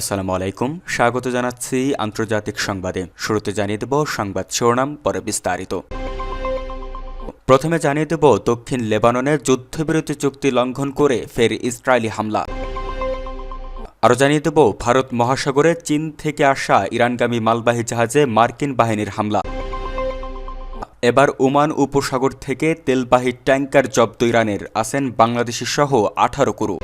আসসালামু আলাইকুম। স্বাগত জানাচ্ছি আন্তর্জাতিক সংবাদে। শুরুতে জানিয়ে দেব সংবাদ শিরোনাম, পরে বিস্তারিত। প্রথমে জানিয়ে দেব দক্ষিণ লেবাননে যুদ্ধবিরতি চুক্তি লঙ্ঘন করে ফের ইসরায়েলি হামলা। আরও জানিয়ে দেব ভারত মহাসাগরে চীন থেকে আসা ইরানগামী মালবাহী জাহাজে মার্কিন বাহিনীর হামলা। এবার ওমান উপসাগর থেকে তেলবাহী ট্যাঙ্কার জব্দ ইরানের। আসেন বাংলাদেশি সহ আঠারো কুরু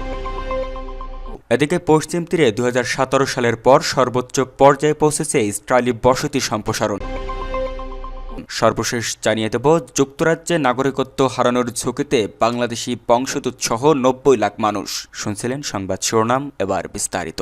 এদিকে পশ্চিম তীরে দু হাজার সতেরো সালের পর সর্বোচ্চ পর্যায়ে পৌঁছেছে ইসরায়েলি বসতি সম্প্রসারণ। সর্বশেষ জানিয়ে দেব, যুক্তরাজ্যে নাগরিকত্ব হারানোর ঝুঁকিতে বাংলাদেশি বংশোদ্ভূত সহ নব্বই লাখ মানুষ। শুনছিলেন সংবাদ শিরোনাম, এবার বিস্তারিত।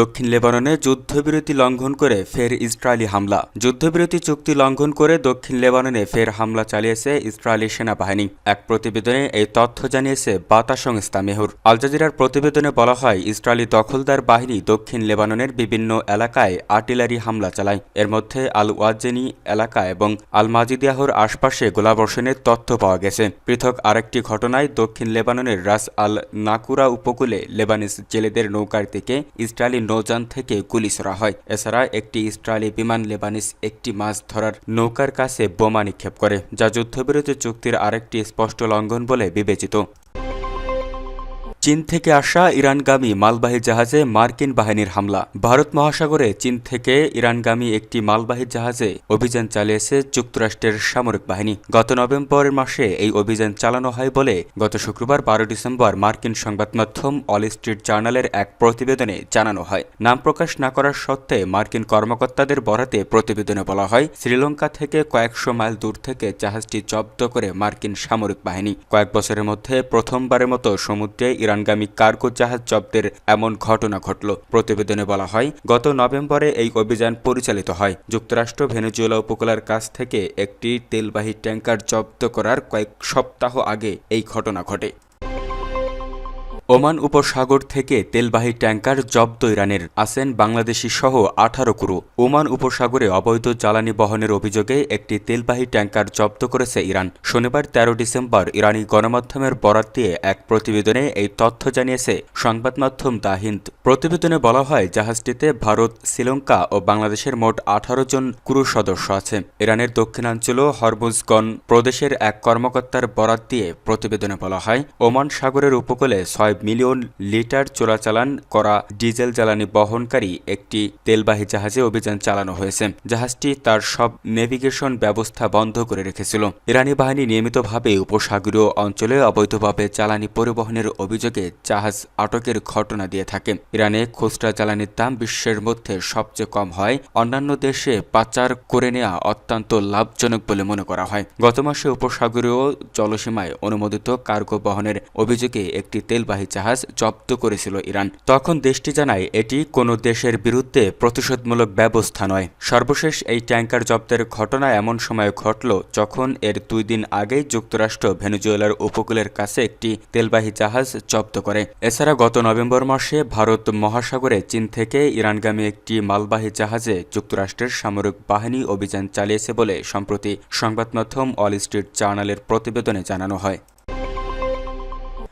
দক্ষিণ লেবাননে যুদ্ধবিরতি লঙ্ঘন করে ফের ইসরায়েলি হামলা। যুদ্ধবিরতি চুক্তি লঙ্ঘন করে দক্ষিণ লেবাননে ফের হামলা চালিয়েছে ইসরায়েলি সেনাবাহিনী। এক প্রতিবেদনে এই তথ্য জানিয়েছে বাতা সংস্থা মেহুর। আল জাজিরার প্রতিবেদনে বলা হয়, ইসরায়েলি দখলদার বাহিনী দক্ষিণ লেবাননের বিভিন্ন এলাকায় আর্টিলারি হামলা চালায়। এর মধ্যে আল ওয়াজেনি এলাকা এবং আল মাজিদিয়াহর আশপাশে গোলাবর্ষণের তথ্য পাওয়া গেছে। পৃথক আরেকটি ঘটনায় দক্ষিণ লেবাননের রাস আল নাকুরা উপকূলে লেবানিস জেলেদের নৌকার থেকে ইসরায়েলি নৌযান থেকে গুলি ছোড়া হয়। এছাড়া একটি ইসরায়েলি বিমান লেবানিস একটি মাছ ধরার নৌকার কাছে বোমা নিক্ষেপ করে, যা যুদ্ধবিরতি চুক্তির আরেকটি স্পষ্ট লঙ্ঘন বলে বিবেচিত। চীন থেকে আসা ইরানগামী মালবাহী জাহাজে মার্কিন বাহিনীর হামলা। ভারত মহাসাগরে চীন থেকে ইরানগামী একটি মালবাহী জাহাজে অভিযান চালিয়েছে যুক্তরাষ্ট্রের সামরিক বাহিনী। গত নভেম্বর মাসে এই অভিযান চালানো হয় বলে গত শুক্রবার বারো ডিসেম্বর মার্কিন সংবাদ মাধ্যম অল স্ট্রিট জার্নালের এক প্রতিবেদনে জানানো হয়। নাম প্রকাশ না করার সত্ত্বে মার্কিন কর্মকর্তাদের বরাতে প্রতিবেদনে বলা হয়, শ্রীলঙ্কা থেকে কয়েকশো মাইল দূর থেকে জাহাজটি জব্দ করে মার্কিন সামরিক বাহিনী। কয়েক বছরের মধ্যে প্রথমবারের মতো সমুদ্রে ইরানগামী কার্গো জাহাজ জব্দের এমন ঘটনা ঘটল। প্রতিবেদনে বলা হয়, গত নভেম্বরে এই অভিযান পরিচালিত হয়। যুক্তরাষ্ট্র ভেনেজুয়েলা উপকূলের কাছ থেকে একটি তেলবাহী ট্যাঙ্কার জব্দ করার কয়েক সপ্তাহ আগে এই ঘটনা ঘটে। ওমান উপসাগর থেকে তেলবাহী ট্যাঙ্কার জব্দ ইরানের আসেন বাংলাদেশি সহ আঠারো কুরু। ওমান উপসাগরে অবৈধ জ্বালানি বহনের অভিযোগে একটি তেলবাহী ট্যাঙ্কার জব্দ করেছে ইরান। শনিবার তেরো ডিসেম্বর ইরানি গণমাধ্যমের বরাত দিয়ে এক প্রতিবেদনে এই তথ্য জানিয়েছে সংবাদ মাধ্যম দা হিন্দ। প্রতিবেদনে বলা হয়, জাহাজটিতে ভারত, শ্রীলঙ্কা ও বাংলাদেশের মোট আঠারো জন ক্রু সদস্য আছে। ইরানের দক্ষিণাঞ্চল হরমুজগন প্রদেশের এক কর্মকর্তার বরাত দিয়ে প্রতিবেদনে বলা হয়, ওমান সাগরের উপকূলে ছয় মিলিয়ন লিটার চোরাচালান করা ডিজেল জ্বালানি বহনকারী একটি তেলবাহী জাহাজে অভিযান চালানো হয়েছে। জাহাজটি তার সব নেভিগেশন ব্যবস্থা বন্ধ করে রেখেছিল। ইরানি বাহিনী নিয়মিতভাবে উপসাগরীয় অঞ্চলে অবৈধভাবে জ্বালানি পরিবহনের অভিযোগে জাহাজ আটকের ঘটনা দিয়ে থাকে। ইরানে খুচরা জ্বালানির দাম বিশ্বের মধ্যে সবচেয়ে কম হয়। অন্যান্য দেশে পাচার করে নেওয়া অত্যন্ত লাভজনক বলে মনে করা হয়। গত মাসে উপসাগরীয় জলসীমায় অনুমোদিত কার্গো বহনের অভিযোগে একটি তেলবাহী জাহাজ জব্দ করেছিল ইরান। তখন দেশটি জানায়, এটি কোনো দেশের বিরুদ্ধে প্রতিশোধমূলক ব্যবস্থা নয়। সর্বশেষ এই ট্যাঙ্কার জব্দের ঘটনা এমন সময় ঘটল যখন এর দুই দিন আগেই যুক্তরাষ্ট্র ভেনেজুয়েলার উপকূলের কাছে একটি তেলবাহী জাহাজ জব্দ করে। এছাড়া গত নভেম্বর মাসে ভারত মহাসাগরে চীন থেকে ইরানগামী একটি মালবাহী জাহাজে যুক্তরাষ্ট্রের সামরিক বাহিনী অভিযান চালিয়েছে বলে সম্প্রতি সংবাদ মাধ্যম অল স্ট্রিট জার্নালের প্রতিবেদনে জানানো হয়।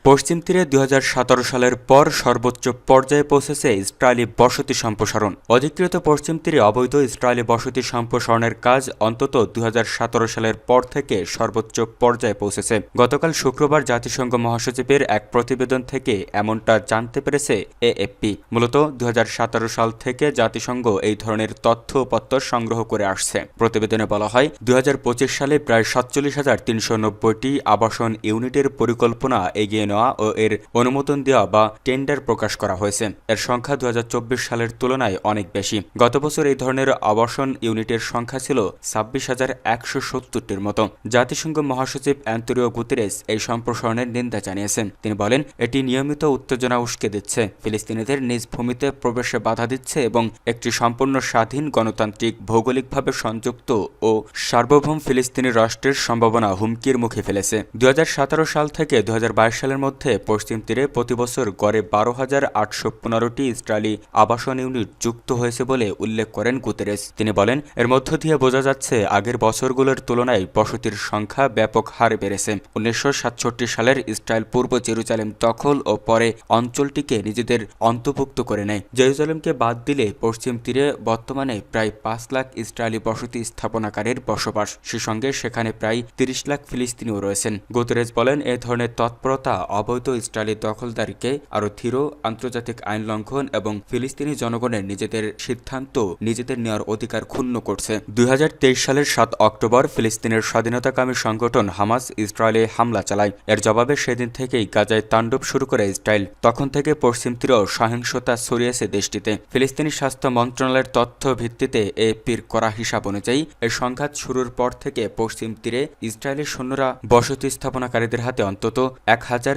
পশ্চিম তীরে দু হাজার সতেরো সালের পর সর্বোচ্চ পর্যায়ে পৌঁছেছে ইসরায়েলি বসতি সম্প্রসারণ। অধিকৃত পশ্চিম তীরে অবৈধ ইসরায়েলি বসতি সম্প্রসারণের কাজ অন্তত দু হাজার সতেরো সালের পর থেকে সর্বোচ্চ পর্যায়ে পৌঁছেছে। গতকাল শুক্রবার জাতিসংঘ মহাসচিবের এক প্রতিবেদন থেকে এমনটা জানতে পেরেছে এএফপি। মূলত দু হাজার সতেরো সাল থেকে জাতিসংঘ এই ধরনের তথ্যপত্র সংগ্রহ করে আসছে। প্রতিবেদনে বলা হয় দু হাজার পঁচিশ সালে প্রায় সাতচল্লিশ হাজার তিনশো নব্বইটি আবাসন ইউনিটের পরিকল্পনা এগিয়ে নেওয়া ও এর অনুমোদন দেওয়া বা টেন্ডার প্রকাশ করা হয়েছে। এর সংখ্যা দু হাজার চব্বিশ সালের তুলনায় অনেক বেশি। গত বছর এই ধরনের আবাসন ইউনিটের সংখ্যা ছিল ছাব্বিশ হাজার একশো সত্তরটির মতো। জাতিসংঘ মহাসচিব অ্যান্তরিও গুতেরেস এই সম্প্রসারণের নিন্দা জানিয়েছেন। তিনি বলেন, এটি নিয়মিত উত্তেজনা উস্কে দিচ্ছে। ফিলিস্তিনিদের নিজ ভূমিতে প্রবেশে বাধা দিচ্ছে এবং একটি সম্পূর্ণ স্বাধীন গণতান্ত্রিক, ভৌগোলিকভাবে সংযুক্ত ও সার্বভৌম ফিলিস্তিনি রাষ্ট্রের সম্ভাবনা হুমকির মুখে ফেলেছে। দুই হাজার সতেরো সাল থেকে দু সালের বছরের মধ্যে পশ্চিম তীরে প্রতি বছর গড়ে বারো হাজার আটশো পনেরোটি ইসরায়েলি আবাসন ইউনিট যুক্ত হয়েছে বলে উল্লেখ করেন গুতেরেস। তিনি বলেন, এর মধ্য দিয়ে বোঝা যাচ্ছে, আগের বছরগুলোর তুলনায় বসতির সংখ্যা ব্যাপক হারে বেড়েছে। উনিশশো সাতষট্টি সালের ইসরায়েল পূর্ব জেরুজালেম দখল ও পরে অঞ্চলটিকে নিজেদের অন্তর্ভুক্ত করে নেয়। জেরুজালেমকে বাদ দিলে পশ্চিম তীরে বর্তমানে প্রায় পাঁচ লাখ ইসরায়েলি বসতি স্থাপনাকারীর বসবাস। সে সঙ্গে সেখানে প্রায় তিরিশ লাখ ফিলিস্তিনিও রয়েছেন। গুতেরেস বলেন, এ ধরনের তৎপরতা অবৈধ ইসরায়েলি দখলদারিকে আরও ধীর আন্তর্জাতিক আইন লঙ্ঘন এবং ফিলিস্তিনি জনগণের নিজেদের সিদ্ধান্ত নিজেদের নেওয়ার অধিকার ক্ষুণ্ণ করছে। দুই হাজার তেইশ সালের সাত অক্টোবর ফিলিস্তিনের স্বাধীনতাকামী সংগঠন হামাস ইসরায়েলে হামলা চালায়। এর জবাবে সেদিন থেকেই গাজায় তাণ্ডব শুরু করে ইসরায়েল। তখন থেকে পশ্চিম তীরেও সহিংসতা ছড়িয়েছে দেশটিতে। ফিলিস্তিনি স্বাস্থ্য মন্ত্রণালয়ের তথ্য ভিত্তিতে এপির করা হিসাব অনুযায়ী এই সংঘাত শুরুর পর থেকে পশ্চিম তীরে ইসরায়েলের সৈন্যরা বসতি স্থাপনাকারীদের হাতে অন্তত এক হাজার বাইশ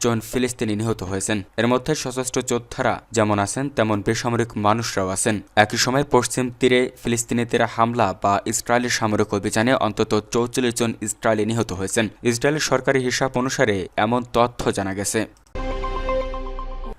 জন ফিলিস্তিনি নিহত হয়েছেন। এর মধ্যে সশস্ত্র যোদ্ধারা যেমন আছেন, তেমন বেসামরিক মানুষরাও আছেন। একই সময় পশ্চিম তীরে ফিলিস্তিনিদের হামলা বা ইসরায়েলের সামরিক অভিযানে অন্তত চৌচল্লিশ জন ইসরায়েলি নিহত হয়েছেন। ইসরায়েলের সরকারি হিসাব অনুসারে এমন তথ্য জানা গেছে।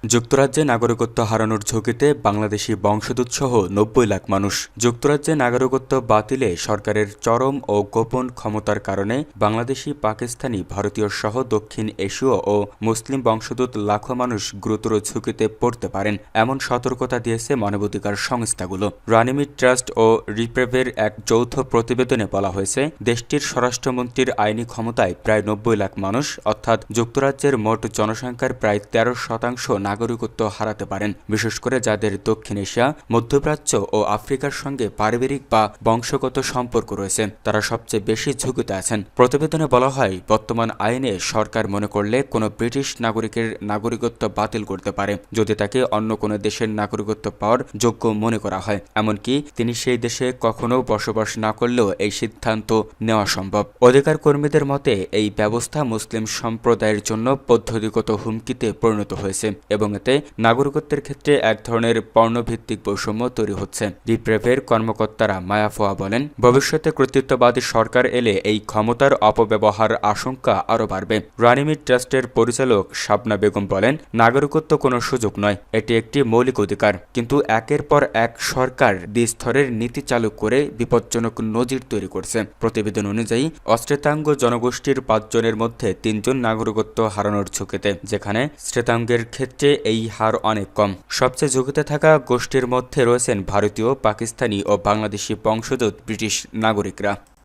যুক্তরাজ্যে নাগরিকত্ব হারানোর ঝুঁকিতে বাংলাদেশি বংশোদ্ভূত সহ নব্বই লাখ মানুষ। যুক্তরাজ্যে নাগরিকত্ব বাতিলে সরকারের চরম ও গোপন ক্ষমতার কারণে বাংলাদেশি, পাকিস্তানি, ভারতীয় সহ দক্ষিণ এশীয় ও মুসলিম বংশোদ্ভূত লাখো মানুষ গুরুতর ঝুঁকিতে পড়তে পারেন, এমন সতর্কতা দিয়েছে মানবাধিকার সংস্থাগুলো। রানিমিট ট্রাস্ট ও রিপ্রেভের এক যৌথ প্রতিবেদনে বলা হয়েছে, দেশটির স্বরাষ্ট্রমন্ত্রীর আইনি ক্ষমতায় প্রায় নব্বই লাখ মানুষ, অর্থাৎ যুক্তরাজ্যের মোট জনসংখ্যার প্রায় তেরো শতাংশ নাগরিকত্ব হারাতে পারেন, বিশেষ করে যাদের দক্ষিণ এশিয়া, মধ্যপ্রাচ্য ও আফ্রিকার সঙ্গে পারিবারিক বা বংশগত সম্পর্ক রয়েছে, তারা সবচেয়ে বেশি ঝুঁকিতে আছেন। প্রতিবেদনে বলা হয়, বর্তমান আইনে সরকার মনে করলে কোনো ব্রিটিশ নাগরিকের নাগরিকত্ব বাতিল করতে পারে, যদি তাকে অন্য কোনো দেশের নাগরিকত্ব পাওয়ার যোগ্য মনে করা হয়। এমনকি তিনি সেই দেশে কখনো বসবাস না করলেও এই সিদ্ধান্ত নেওয়া সম্ভব। অধিকার কর্মীদের মতে, এই ব্যবস্থা মুসলিম সম্প্রদায়ের জন্য পদ্ধতিগত হুমকিতে পরিণত হয়েছে এবং এতে নাগরিকত্বের ক্ষেত্রে এক ধরনের পর্ণভিত্তিক বৈষম্য তৈরি হচ্ছে। রিপ্রেভের কর্মকর্তারা মায়াফোয়া বলেন, ভবিষ্যতে কর্তৃত্ববাদী সরকার এলে এই ক্ষমতার অপব্যবহার আশঙ্কা আরও বাড়বে। রানিমিট ট্রাস্টের পরিচালক শাবনা বেগম বলেন, নাগরিকত্ব কোনো সুযোগ নয়, এটি একটি মৌলিক অধিকার। কিন্তু একের পর এক সরকার দ্বিস্তরের নীতি চালু করে বিপজ্জনক নজির তৈরি করছে। প্রতিবেদন অনুযায়ী, অশ্বেতাঙ্গ জনগোষ্ঠীর পাঁচজনের মধ্যে তিনজন নাগরিকত্ব হারানোর ঝুঁকিতে, যেখানে শ্বেতাঙ্গের ক্ষেত্রে এই হার অনেক কম। সবচেয়ে ঝুঁকিতে থাকা গোষ্ঠীর মধ্যে রয়েছেন ভারতীয়, পাকিস্তানি ও বাংলাদেশি বংশোদ্ভূত ব্রিটিশ নাগরিকরা।